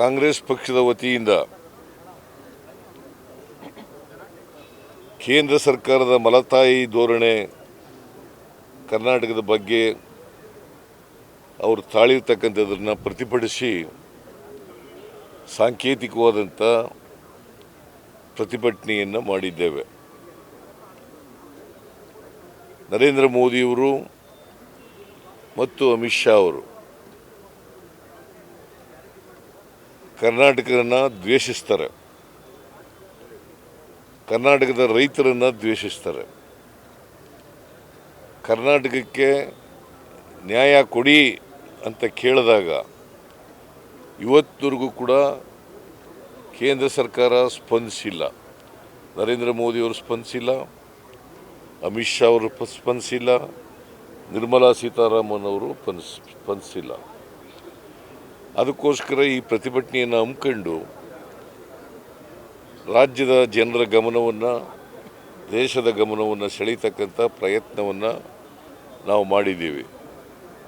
ಕಾಂಗ್ರೆಸ್ ಪಕ್ಷದ ವತಿಯಿಂದ ಕೇಂದ್ರ ಸರ್ಕಾರದ ಮಲತಾಯಿ ಧೋರಣೆ ಕರ್ನಾಟಕದ ಬಗ್ಗೆ ಅವರು ತಾಳಿರ್ತಕ್ಕಂಥದ್ದನ್ನು ಪ್ರತಿಭಟಿಸಿ ಸಾಂಕೇತಿಕವಾದಂಥ ಪ್ರತಿಭಟನೆಯನ್ನು ಮಾಡಿದ್ದೇವೆ. ನರೇಂದ್ರ ಮೋದಿಯವರು ಮತ್ತು ಅಮಿತ್ ಶಾ ಅವರು ಕರ್ನಾಟಕನ ದ್ವೇಷಿಸ್ತಾರೆ. ಕರ್ನಾಟಕದ ರೈತರನ್ನು ದ್ವೇಷಿಸ್ತಾರೆ. ಕರ್ನಾಟಕಕ್ಕೆ ನ್ಯಾಯ ಕೊಡಿ ಅಂತ ಕೇಳಿದಾಗ ಇವತ್ತಿಗೂ ಕೂಡ ಕೇಂದ್ರ ಸರ್ಕಾರ ಸ್ಪಂದಿಸಿಲ್ಲ. ನರೇಂದ್ರ ಮೋದಿಯವರು ಸ್ಪಂದಿಸಿಲ್ಲ. ಅಮಿತ್ ಶಾ ಅವರು ಸ್ಪಂದಿಸಿಲ್ಲ. ನಿರ್ಮಲಾ ಸೀತಾರಾಮನ್ ಅವರು ಸ್ಪಂದಿಸಿಲ್ಲ. ಅದಕ್ಕೋಸ್ಕರ ಈ ಪ್ರತಿಭಟನೆಯನ್ನು ಹಮ್ಮಿಕೊಂಡು ರಾಜ್ಯದ ಜನರ ಗಮನವನ್ನು ದೇಶದ ಗಮನವನ್ನು ಸೆಳೀತಕ್ಕಂಥ ಪ್ರಯತ್ನವನ್ನು ನಾವು ಮಾಡಿದ್ದೀವಿ.